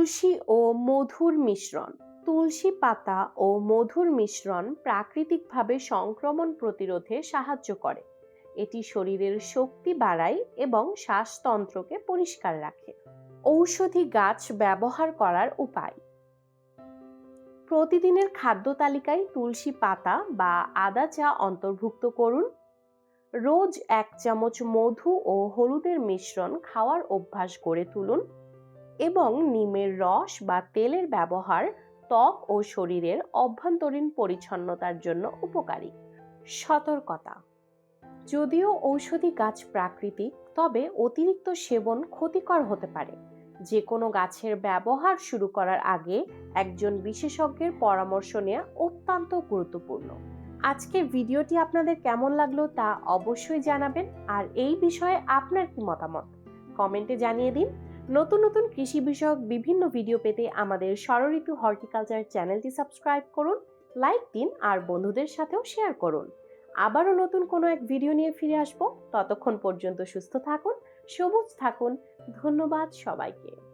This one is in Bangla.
তুলসী ও মধুর মিশ্রণ। তুলসী পাতা ও মধুর মিশ্রণ প্রাকৃতিকভাবে সংক্রমণ প্রতিরোধে সাহায্য করে। এটি শরীরের শক্তি বাড়ায় এবং শ্বাসতন্ত্রকে পরিষ্কার রাখে। ঔষধি গাছ ব্যবহার করার উপায়। প্রতিদিনের খাদ্য তালিকায় তুলসী পাতা বা আদা চা অন্তর্ভুক্ত করুন। রোজ এক চামচ মধু ও হলুদের মিশ্রণ খাওয়ার অভ্যাস গড়ে তুলুন। এবং নিমের রস বা তেলের ব্যবহার ত্বক ও শরীরের অভ্যন্তরীণ পরিচ্ছন্নতার জন্য উপকারী। সতর্কতা। যদিও ঔষধি গাছ প্রাকৃতিক, তবে অতিরিক্ত সেবন ক্ষতিকর হতে পারে। যে কোনো গাছের ব্যবহার শুরু করার আগে একজন বিশেষজ্ঞের পরামর্শ নেওয়া অত্যন্ত গুরুত্বপূর্ণ। আজকের ভিডিওটি আপনাদের কেমন লাগল তা অবশ্যই জানাবেন। আর এই বিষয়ে আপনার কি মতামত? কমেন্টে জানিয়ে দিন। নতুন নতুন কৃষি বিষয়ক বিভিন্ন ভিডিও পেতে আমাদের ষড়ঋতু হর্টিকালচার চ্যানেলটি সাবস্ক্রাইব করুন, লাইক দিন আর বন্ধুদের সাথেও শেয়ার করুন। আবারও নতুন কোনো এক ভিডিও নিয়ে ফিরে আসব। ততক্ষণ পর্যন্ত সুস্থ থাকুন, সবুজ থাকুন। ধন্যবাদ সবাইকে।